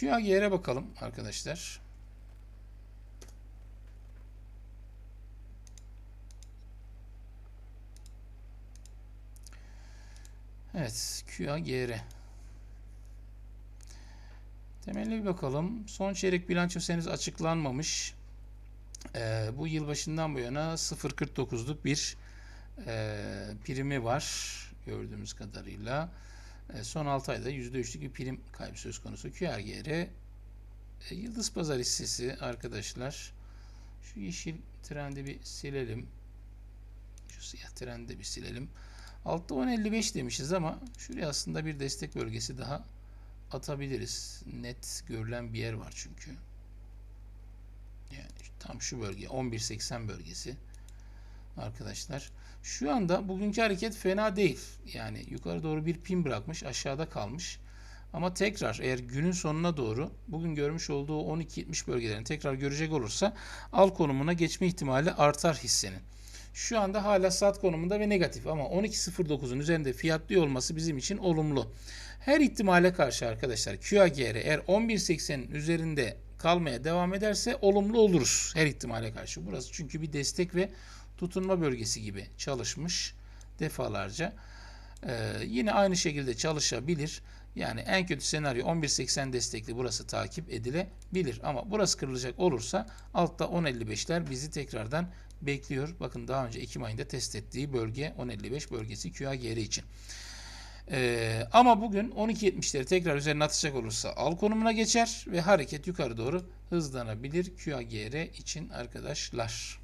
QAGR'e bakalım arkadaşlar. Evet, QAGR. Temeline bir bakalım. Son çeyrek bilanço henüz açıklanmamış. Ee, bu yılbaşından bu yana 0.49'luk bir e, primi var gördüğümüz kadarıyla. E, son 6 ayda %3'lük bir prim kaybı söz konusu. QRGR e, Yıldız Pazar hissesi arkadaşlar. Şu yeşil trendi bir silelim. Şu siyah trendi bir silelim. Altta 10.55 demişiz ama şuraya aslında bir destek bölgesi daha atabiliriz. Net görülen bir yer var çünkü. Yani tam şu bölge 11.80 bölgesi arkadaşlar. Şu anda bugünkü hareket fena değil. Yani yukarı doğru bir pin bırakmış, aşağıda kalmış. Ama tekrar eğer günün sonuna doğru bugün görmüş olduğu 12.70 bölgelerini tekrar görecek olursa al konumuna geçme ihtimali artar hissenin. Şu anda hala sat konumunda ve negatif ama 12.09'un üzerinde fiyatlıyor olması bizim için olumlu. Her ihtimale karşı arkadaşlar QAGR eğer 11.80'in üzerinde kalmaya devam ederse olumlu oluruz her ihtimale karşı. Burası çünkü bir destek ve tutunma bölgesi gibi çalışmış defalarca. Ee, yine aynı şekilde çalışabilir. Yani en kötü senaryo 11.80 destekli burası takip edilebilir. Ama burası kırılacak olursa altta 10.55'ler bizi tekrardan bekliyor. Bakın daha önce Ekim ayında test ettiği bölge 10.55 bölgesi QAGR için. Ee, ama bugün 12.70'leri tekrar üzerine atacak olursa al konumuna geçer ve hareket yukarı doğru hızlanabilir QAGR için arkadaşlar.